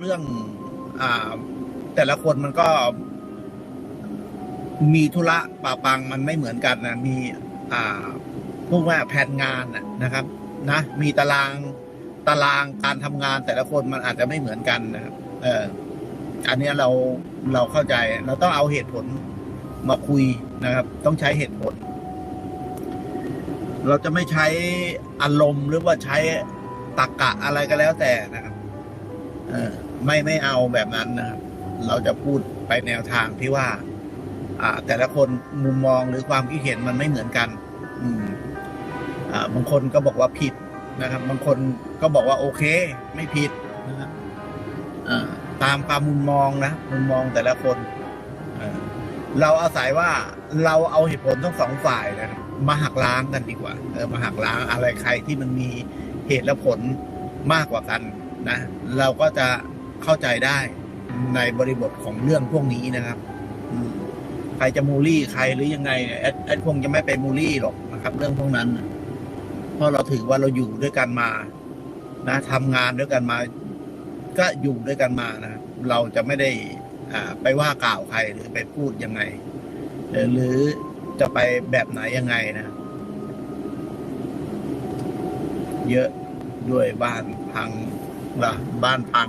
เรื่องอ่า แต่ละคนมันก็ มีธุระป่าปังมันไม่เหมือนกันนะมีอ่าพูดว่าแผนงานนะครับ นะ มีตารางตารางการทำงานแต่ละคนมันอาจจะไม่เหมือนกันนะครับเอออันนี้เราเราเข้าใจ เราต้องเอาเหตุผลมาคุยนะครับ ต้องใช้เหตุผล เราจะไม่ใช้อารมณ์หรือว่าใช้ตรกกะอะไรก็แล้วแต่นะครับ เออ ไม่ไม่เอาแบบนั้นนะครับ เราจะพูดไปแนวทางที่ว่า อ่า แต่ละคนมุมมองหรือความคิดเห็นมันไม่เหมือนกัน อืม อ่าบางคนก็บอกว่าผิดนะครับ บางคนก็บอกว่าโอเค ไม่ผิดนะครับอ่าตามความมุมมองนะมุมมองแต่ละคนอ่าเราอาศัยว่าเราเอาเหตุผลทั้งสองฝ่ายนะมาหักล้างกันดีกว่า เออมาหักล้างอะไรใครที่มันมีเหตุและผลมากกว่ากันนะ เราก็จะ เข้าใจได้ในบริบทของเรื่องพวกนี้นะครับใครจะมูลี่ใครหรือยังไงแอดแอดคงจะไม่ไปมูลี่หรอกนะครับ เรื่องพวกนั้นเพราะเราถือว่าเราอยู่ด้วยกันมา นะทำงานด้วยกันมา ก็อยู่ด้วยกันมานะเราจะไม่ได้ อ่า ไปว่ากล่าวใครหรือไปพูดยังไงหรือจะไปแบบไหนยังไงนะ เยอะด้วยบ้านพังละบ้านพัง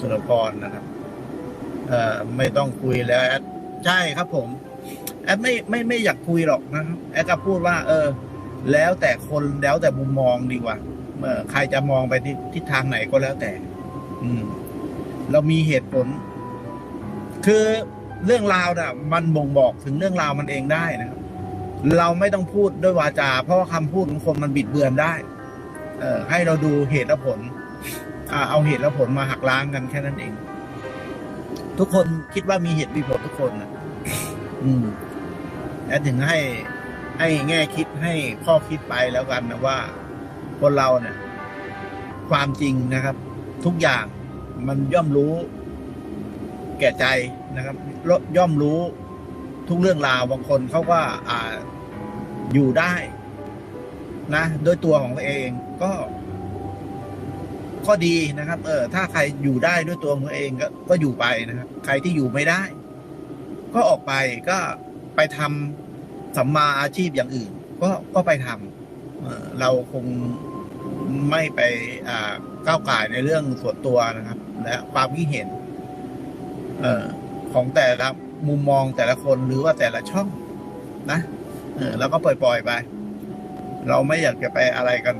สุรพรนะครับเอ่อไม่ต้องคุยแล้วแอดใช่ครับผม แอดไม่ไม่ไม่อยากคุยหรอกนะครับแอดก็พูดว่า เออ แล้วแต่คนแล้วแต่มุมมองดีกว่าเมื่อใครจะมองไปที่ทิศทางไหนก็แล้วแต่ อืม เรามีเหตุผล คือเรื่องราวน่ะ มันบ่งบอกถึงเรื่องราวมันเองได้นะครับเราไม่ต้องพูดด้วยวาจา เพราะว่าคำพูดของคนมันบิดเบือนได้ เออให้เราดูเหตุและผล เอาเหตุและผลมาหักล้างกันแค่นั้นเอง ทุกคนคิดว่ามีเหตุมีผลทุกคนนะอืมแล้วถึงให้ให้แง่คิดให้ข้อคิดไปแล้วกันนะว่า คนเราเนี่ย ความจริงนะครับ ทุกอย่างมันย่อมรู้ แก่ใจนะครับย่อมรู้ทุกเรื่องราวบางคนเขาก็อ่าอยู่ได้ นะโดยตัวของตัวเองก็ ก็ดีนะครับ เออถ้าใครอยู่ได้ด้วยตัวของตัวเองก็ก็อยู่ไปนะครับ ใครที่อยู่ไม่ได้ ก็ออกไปก็ไปทำสัมมาอาชีพอย่างอื่น ก็ก็ไปทำเออเราคงไม่ไปอ่าก้าวไก่ในเรื่องส่วนตัวนะครับ และความคิดเห็นเออของแต่ละมุมมองแต่ละคนหรือว่าแต่ละช่อง นะเออแล้วก็ปล่อยๆไป เราไม่อยากจะไปอะไรกัน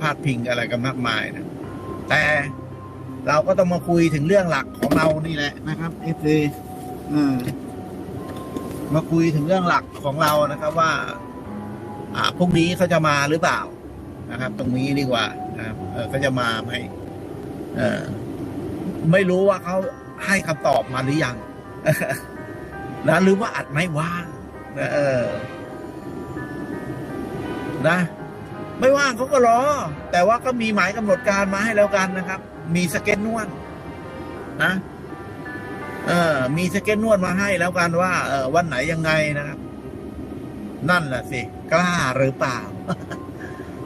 พาดพิงอะไรกันมากมายนะ แต่เราก็ต้องมาคุยถึงเรื่องหลักของเรานี่แหละนะครับเอฟซีมาคุยถึงเรื่องหลักของเรานะครับว่า อ่าพรุ่งนี้เขาจะมาหรือเปล่านะครับ ตรงนี้ดีกว่านะครับเเขาจะมาไหมเออไม่รู้ว่าเขาให้คำตอบมาหรือยังนะหรือว่าอัดไม่ว่างนะเออ นะ ไม่ว่างเขาก็รอ แต่ว่าก็มีหมายกำหนดการมาให้แล้วกันนะครับ มีสเก็ตนวดนะเออมีสเก็ตนวดมาให้แล้วกันว่า เออวันไหนยังไงนะครับ นั่นแหละสิกล้าหรือเปล่า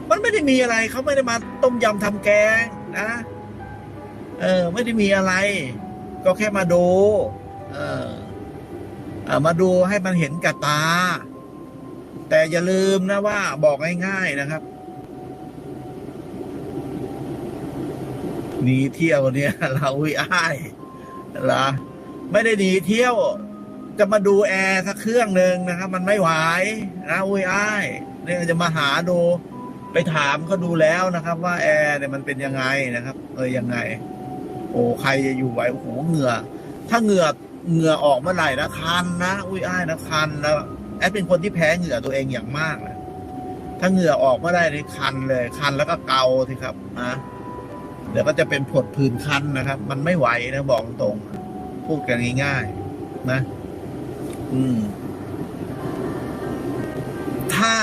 มันไม่ได้มีอะไรเขาไม่ได้มาต้มยำทำแกงนะเออ ไม่ได้มีอะไร ก็แค่มาดู เออเออมาดูให้มันเห็นกับตา แต่อย่าลืมนะว่าบอกง่ายๆนะครับ หนีเที่ยวเนี่ยเราอุ้ยอ้ายละไม่ได้หนีเที่ยว จะมาดูแอร์สักเครื่องหนึ่งนะครับ มันไม่ไหวนะอุ้ยอ้ายเนี่ยจะมาหาดู ไปถามเขาดูแล้วนะครับ ว่าแอร์เนี่ยมันเป็นยังไงนะครับ เออยังไง โอ้ใครจะอยู่ไหวโอ้โหเหงื่อ ถ้าเหงื่อเหงื่อออกเมื่อไหร่นะคันนะอุ้ยอ้ายนะคันแล้วแอดเป็นคนที่แพ้เหงื่อตัวเองอย่างมากนะถ้าเหงื่อออกเมื่อไหร่นี่คันเลย คันแล้วก็เกาสิครับนะ เดี๋ยวก็จะเป็นผดผื่นคันนะครับ มันไม่ไหวนะบอกตรง พูดกันง่ายๆนะ อืม ถ้า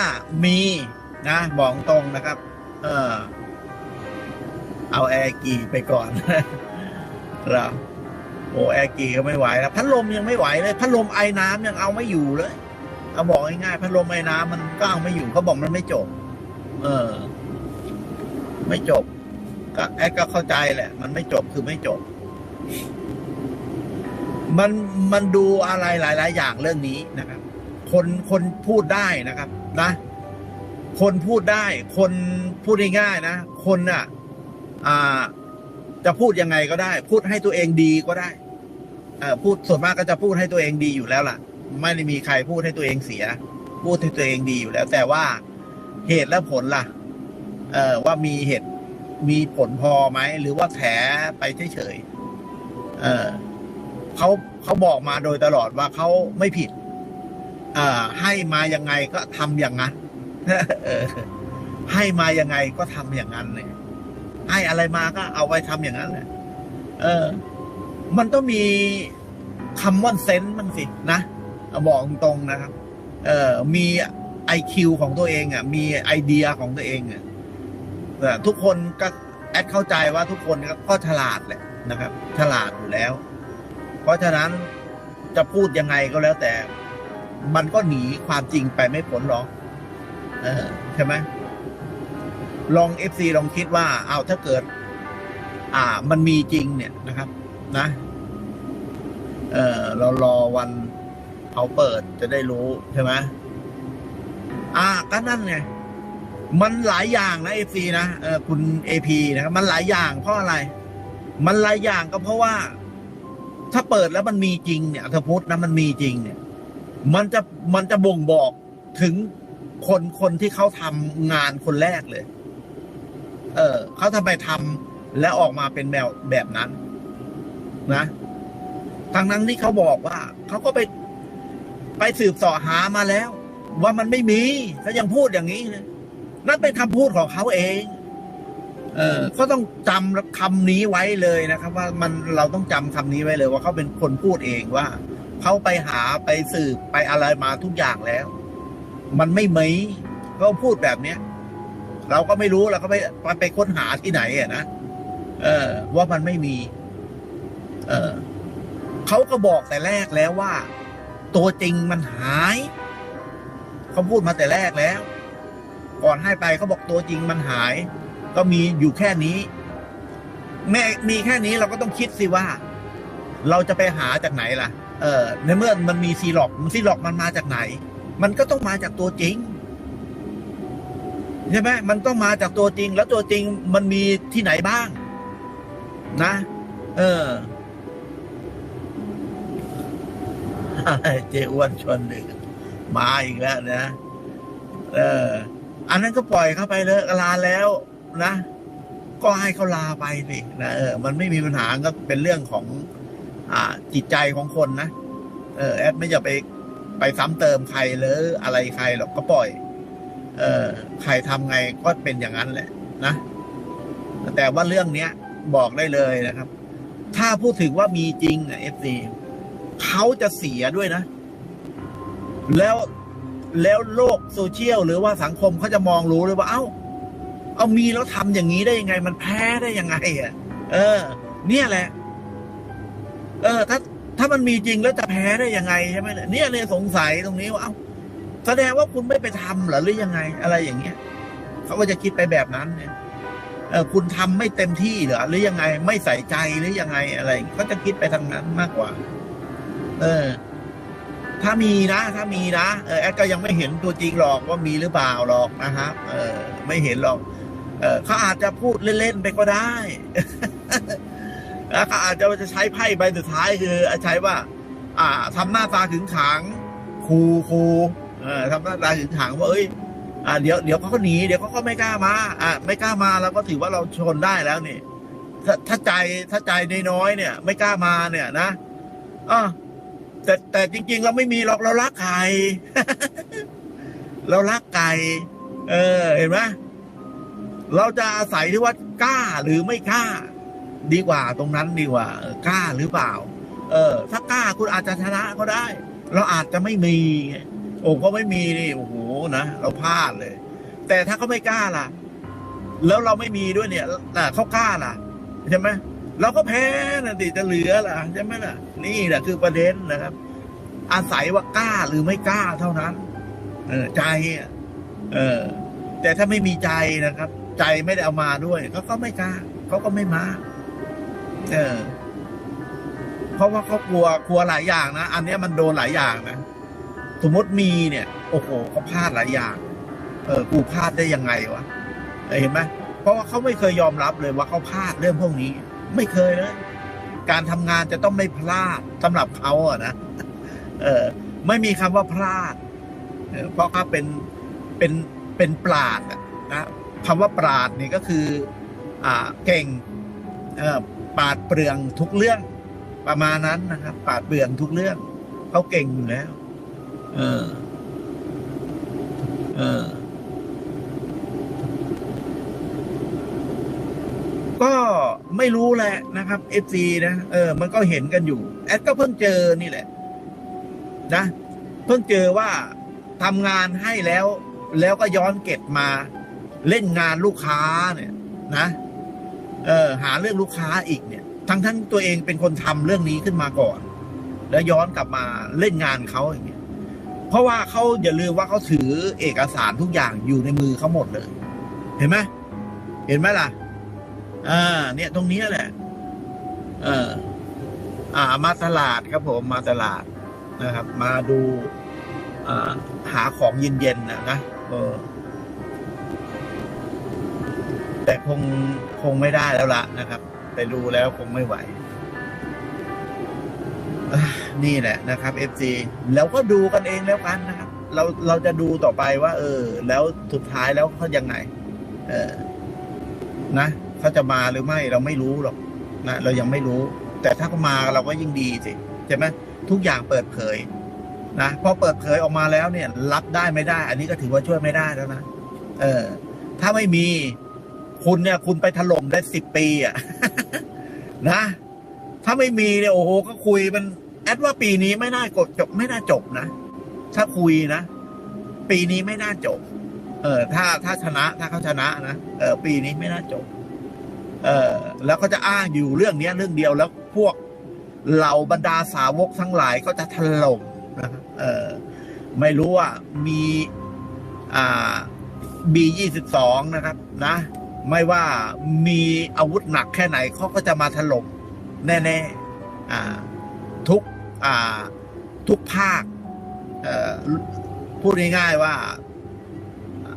มีนะบอกตรงนะครับ เออเอาแอร์กี่ไปก่อนเราโอ้แอร์กี่ก็ไม่ไหวแล้วพัดลมยังไม่ไหวเลยพัดลมไอ้น้ำยังเอาไม่อยู่เลยเอาบอกง่ายๆพัดลมไอ้น้ำมันก็เอาไม่อยู่เขาบอกมันไม่จบ เออ ไม่จบ ก็แอดก็เข้าใจแหละ มันไม่จบคือไม่จบ มันมันดูอะไรหลาย ๆ อย่างเรื่องนี้นะครับ คนคนพูดได้นะครับ นะ คนพูดได้ คนพูดง่ายๆนะ คนน่ะ อ่า จะพูดยังไงก็ได้ พูดให้ตัวเองดีก็ได้ เออพูดส่วนมากก็จะพูดให้ตัวเองดีอยู่แล้วล่ะ ไม่ได้มีใครพูดให้ตัวเองเสีย พูดให้ตัวเองดีอยู่แล้ว แต่ว่าเหตุและผลล่ะ เออว่ามีเหตุ มีผลพอไหม หรือว่าแถไปเฉยๆเออเขาเขาบอกมาโดยตลอดว่าเขาไม่ผิด เอ่อ ให้มายังไงก็ทำอย่างนั้นให้มายังไงก็ทำอย่างนั้นเลยให้อะไรมาก็เอาไว้ทำอย่างนั้นแหละเออ มันต้องมีคำว่าเซนส์มันสินะบอกตรงๆนะครับ เออมีไอคิวของตัวเองอะ มีไอเดียของตัวเองอะ ทุกคนก็แอดเข้าใจว่าทุกคนก็ฉลาดแหละนะครับ ฉลาดอยู่แล้ว เพราะฉะนั้นจะพูดยังไงก็แล้วแต่ มันก็หนีความจริงไปไม่พ้นหรอกเออใช่ไหมลองเอฟซีลองคิดว่า เอาถ้าเกิด อ่า มันมีจริงเนี่ยนะครับ นะ เออเรารอวันเขาเปิดจะได้รู้ใช่ไหมอ่าก็นั่นไง มันหลายอย่างนะเอฟซีนะเออคุณเอพีนะครับมันหลายอย่างเพราะอะไร มันหลายอย่างก็เพราะว่า ถ้าเปิดแล้วมันมีจริงเนี่ยถ้าพุทธนะมันมีจริงเนี่ย มันจะมันจะบ่งบอกถึงคนคนที่เขาทำงานคนแรกเลย เออเขาทำไปทำแล้วออกมาเป็นแมวแบบนั้น นะทั้งนั้นที่เขาบอกว่าเขาก็ไปไปสืบเสอหามาแล้ว ว่ามันไม่มีเขายังพูดอย่างนี้เลย นั่นเป็นคำพูดของเขาเอง เออก็ต้องจำคำนี้ไว้เลยนะครับ ว่ามันเราต้องจำคำนี้ไว้เลย ว่าเขาเป็นคนพูดเองว่าเขาไปหาไปสืบไปอะไรมาทุกอย่างแล้ว มันไม่มีเขาพูดแบบเนี้ย เราก็ไม่รู้เราก็ไปไปค้นหาที่ไหนอะนะเออ ว่ามันไม่มี เออเขาก็บอกแต่แรกแล้วว่า ตัวจริงมันหายเขาพูดมาแต่แรกแล้ว ก่อนให้ไปเขาบอกตัวจริงมันหาย ก็มีอยู่แค่นี้ แม่มีแค่นี้เราก็ต้องคิดสิว่า เราจะไปหาจากไหนล่ะ เออในเมื่อมันมีซีล็อกซีล็อกมันมาจากไหน มันก็ต้องมาจากตัวจริงใช่ไหมมันต้องมาจากตัวจริง แล้วตัวจริงมันมีที่ไหนบ้าง นะ เออเจอ้วนชวนหนึ่งมาอีกแล้วนะ เออ อันนั้นก็ปล่อยเข้าไปเลยลาแล้วนะ ก็ให้เขาลาไปสินะเออมันไม่มีปัญหาก็เป็นเรื่องของ อ่าจิตใจของคนนะเออแอดไม่จะไปไปซ้ำเติมใครหรืออะไรใครหรอกก็ปล่อย เออใครทำไงก็เป็นอย่างนั้นแหละ นะแต่ว่าเรื่องเนี้ยบอกได้เลยนะครับ ถ้าพูดถึงว่ามีจริงอะเอฟซีเขาจะเสียด้วยนะ แล้ว แล้วโลกโซเชียลหรือว่าสังคมเขาจะมองรู้เลยว่า เอ้า เอามีแล้วทำอย่างนี้ได้ยังไง มันแพ้ได้ยังไงอะ เออ เนี่ยแหละ เออ ถ้าถ้ามันมีจริงแล้วจะแพ้ได้ยังไงใช่ไหมเนี่ยเนี่ยสงสัยตรงนี้ว่าเอ้าแสดงว่าคุณไม่ไปทำเหรอหรือยังไง อะไรอย่างเงี้ยเขาก็จะคิดไปแบบนั้นเนี่ยเออคุณทำไม่เต็มที่เหรอหรือยังไง ไม่ใส่ใจหรือยังไงอะไรเขาจะคิดไปทางนั้นมากกว่า เออ ถ้ามีนะ ถ้ามีนะเออแอดก็ยังไม่เห็นตัวจริงหรอกว่ามีหรือเปล่าหรอกนะครับเออไม่เห็นหรอก เออเขาอาจจะพูดเล่นๆไปก็ได้แล้วเขาอาจจะจะใช้ไพ่ใบสุดท้ายคือใช้ว่า อ่าทำหน้าตาขึงขังคูคูเออทำหน้าตาขึงขังว่าเอ้ยอ่าเดี๋ยวเดี๋ยวเขาก็หนีเดี๋ยวเขาก็ไม่กล้ามา อ่าไม่กล้ามาเราก็ถือว่าเราชนได้แล้วนี่ถ้าถ้าใจถ้าใจน้อยๆเนี่ย ไม่กล้ามาเนี่ยนะอ่า แต่แต่จริง ๆ เราไม่มีหรอกเรารักไก่เรารักไก่เออ เห็นไหมเราจะอาศัยที่ว่ากล้าหรือไม่กล้า ดีกว่าตรงนั้นดีกว่ากล้าหรือเปล่า เออ ถ้ากล้าคุณอาจจะชนะก็ได้ เราอาจจะไม่มี โอ้เขาไม่มีนี่โอ้โหนะเราพลาดเลย แต่ถ้าเขาไม่กล้าล่ะ แล้วเราไม่มีด้วยเนี่ยน่เขากล้าล่ะใช่ไหม เราก็แพ้นะดิจะเหลือล่ะใช่ไหมล่ะ นี่แหละคือประเด็นนะครับ อาศัยว่ากล้าหรือไม่กล้าเท่านั้น เออใจอะเออ แต่ถ้าไม่มีใจนะครับ ใจไม่ได้เอามาด้วยเขาก็ไม่กล้าเขาก็ไม่มา เออ เพราะว่าเขากลัวกลัวหลายอย่างนะอันนี้มันโดนหลายอย่างนะสมมติมีเนี่ย โอ้โหเขาพลาดหลายอย่าง เออ กูพลาดได้ยังไงวะเเห็นไหมเพราะว่าเขาไม่เคยยอมรับเลยว่าเขาพลาดเรื่องพวกนี้ ไม่เคยเลยการทำงานจะต้องไม่พลาดสำหรับเขาอะนะเออ ไม่มีคำว่าพลาดเพราะเขาเป็นเป็นเป็นปราดอะนะคำว่าปราดนี่ก็คือ อ่าเก่งเออปาดเปลืองทุกเรื่อง ประมาณนั้นนะครับ ปาดเปลืองทุกเรื่องเขาเก่งอยู่แล้ว เออ เออ ก็ไม่รู้แหละนะครับเอฟซีนะเออ มันก็เห็นกันอยู่ แอดก็เพิ่งเจอนี่แหละ นะ เพิ่งเจอว่าทำงานให้แล้ว แล้วก็ย้อนเก็บมา เล่นงานลูกค้าเนี่ย นะเออ หาเรื่องลูกค้าอีกเนี่ย ทั้งทั้งตัวเองเป็นคนทำเรื่องนี้ขึ้นมาก่อน แล้วย้อนกลับมาเล่นงานเขาอย่างเงี้ยเพราะว่าเขาอย่าลืมว่าเขาถือเอกสารทุกอย่างอยู่ในมือเขาหมดเลย เห็นไหมเห็นไหมล่ะ อ่า เนี่ยตรงนี้แหละ เออ อ่า มาตลาดครับผมมาตลาดนะครับ มาดูอ่าหาของเย็นๆนะนะเออ แต่คงคงไม่ได้แล้วละนะครับ ไปดูแล้วคงไม่ไหว นี่แหละนะครับ FC แล้วก็ดูกันเองแล้วกันนะครับ เราเราจะดูต่อไปว่า เออ แล้วสุดท้ายแล้วเขายังไง เออ นะ เขาจะมาหรือไม่เราไม่รู้หรอกนะเรายังไม่รู้ แต่ถ้าเขามาเราก็ยิ่งดีสิใช่ไหมทุกอย่างเปิดเผยนะพอเปิดเผยออกมาแล้วเนี่ย รับได้ไม่ได้ อันนี้ก็ถือว่าช่วยไม่ได้แล้วนะเออ ถ้าไม่มีคุณเนี่ย คุณไปถล่มได้สิบปีอะนะถ้าไม่มีเนี่ยโอ้โหก็คุยมันแอดว่าปีนี้ไม่น่ากดจบ ไม่น่าจบนะถ้าคุยนะปีนี้ไม่น่าจบ เออ ถ้าถ้าชนะ ถ้าเขาชนะนะเออ ปีนี้ไม่น่าจบ เออแล้วก็จะอ้างอยู่เรื่องเนี้ยเรื่องเดียวแล้วพวกเหล่าบรรดาสาวกทั้งหลายก็จะถล่มนะครับเออไม่รู้ว่ามีอ่าบียี่สิบสองนะครับ นะ ไม่ว่ามีอาวุธหนักแค่ไหนเขาก็จะมาถล่มแน่ๆอ่าทุกอ่าทุกภาคเอ่อพูดง่ายๆว่า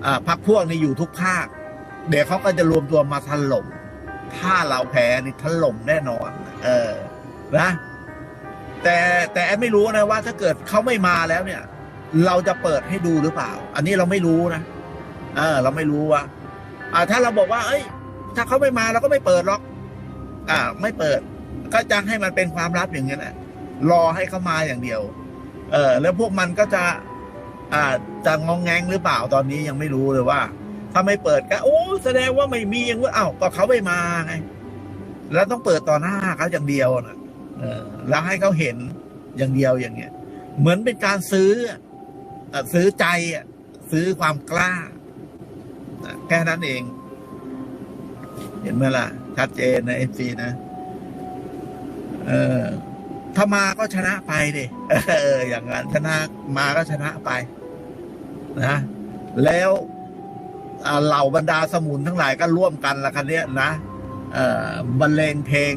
อ่าพักพวกนี้อยู่ทุกภาค เดี๋ยวเขาก็จะรวมตัวมาถล่ม ถ้าเราแพ้นี่ถล่มแน่นอน เออนะ แต่แต่แอดไม่รู้นะว่าถ้าเกิดเขาไม่มาแล้วเนี่ย เราจะเปิดให้ดูหรือเปล่า อันนี้เราไม่รู้นะเออ เราไม่รู้ว่าอ่า ถ้าเราบอกว่า เอ้ย ถ้าเขาไม่มาเราก็ไม่เปิดหรอก อ่า ไม่เปิด ก็จะให้มันเป็นความลับอย่างนี้แหละรอให้เขามาอย่างเดียว เออ แล้วพวกมันก็จะ อ่าจะงองแงงหรือเปล่าตอนนี้ยังไม่รู้เลยว่า ถ้าไม่เปิดก็โอ้แสดงว่าไม่มีอย่างว่าอ้าวก็เขาไม่มาไงแล้วต้องเปิดต่อหน้าเขาอย่างเดียวนะเออ แล้วให้เขาเห็นอย่างเดียวอย่างเงี้ย เหมือนเป็นการซื้อซื้อใจอะซื้อความกล้าแค่นั้นเอง เห็นไหมล่ะ ชัดเจนนะเอฟซีนะเออถ้ามาก็ชนะไปดิเออ อย่างนั้นชนะมาก็ชนะไป นะ แล้ว เหล่าบรรดาสมุนทั้งหลายก็ร่วมกันละคันนี้นะบรรเลงเพลง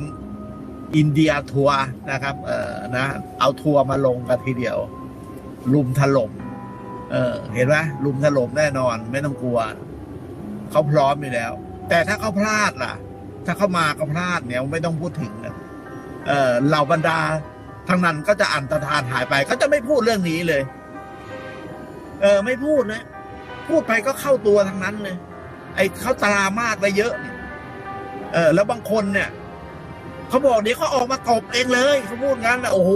อินเดียทัวร์นะครับเออนะ เอาทัวร์มาลงกันทีเดียว ลุมถล่มเออ เห็นไหมลุมถล่มแน่นอน ไม่ต้องกลัว เขาพร้อมอยู่แล้ว แต่ถ้าเขาพลาดล่ะ ถ้าเขามาก็พลาดเนี่ยไม่ต้องพูดถึงนะเออเหล่าบรรดาทั้งนั้นก็จะอันตรธานหายไปเขาจะไม่พูดเรื่องนี้เลย เออ ไม่พูดนะ พูดไปก็เข้าตัวทั้งนั้นเลยไอ้เขาตรามากไปเยอะเนี่ยเออ แล้วบางคนเนี่ยเขาบอกเดี๋ยวเขาออกมาตบเองเลยเขาพูดงั้นนะโอ้โห